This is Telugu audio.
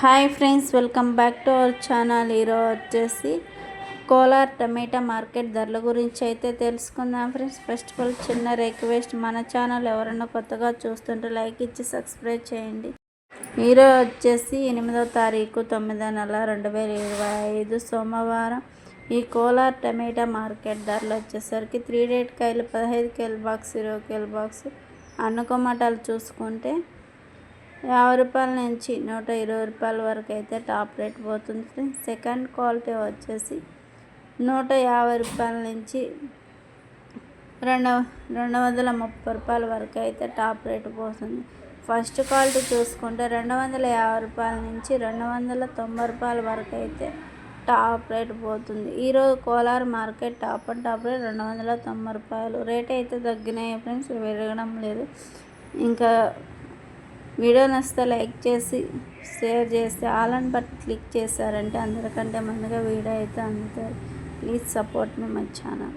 Hi friends welcome back to our channel. ఈరోజు వచ్చేసి కోలార్ టమాటా మార్కెట్ ధరల గురించి అయితే తెలుసుకుందాం ఫ్రెండ్స్. ఫస్ట్ ఆఫ్ ఆల్ చిన్న రిక్వెస్ట్ మన ఛానల్ ఎవరైనా కొత్తగా చూస్తుంటే లైక్ ఇచ్చి సబ్స్క్రైబ్ చేయండి. ఈరోజు వచ్చేసి ఎనిమిదో తారీఖు తొమ్మిదో నెల రెండు వేల ఇరవై ఐదు సోమవారం. ఈ కోలార్ టమాటా మార్కెట్ ధరలు వచ్చేసరికి త్రీ డేట్ కాయలు పదహైదు కేల బాక్స్ ఇరవై కేల బాక్స్ అన్నకొమ్మటాలు చూసుకుంటే యాభై రూపాయల నుంచి నూట ఇరవై రూపాయల వరకు అయితే టాప్ రేట్ పోతుంది ఫ్రెండ్స్. సెకండ్ క్వాలిటీ వచ్చేసి నూట యాభై రూపాయల నుంచి రెండు రెండు వందల ముప్పై రూపాయల వరకు అయితే టాప్ రేట్ పోతుంది. ఫస్ట్ క్వాలిటీ చూసుకుంటే రెండు వందల యాభై రూపాయల నుంచి రెండు వందల తొంభై రూపాయల వరకు అయితే టాప్ రేట్ పోతుంది. ఈరోజు Kolar market top and top rate రెండు వందల తొంభై రూపాయలు. రేట్ అయితే తగ్గినాయి ఫ్రెండ్స్ పెరగడం లేదు. ఇంకా వీడియో నచ్చితే లైక్ చేసి షేర్ చేస్తే ఆల్ అండ్ బట్ క్లిక్ చేశారంటే అందరికంటే ముందుగా వీడియో అయితే అందుతారు please support me my channel.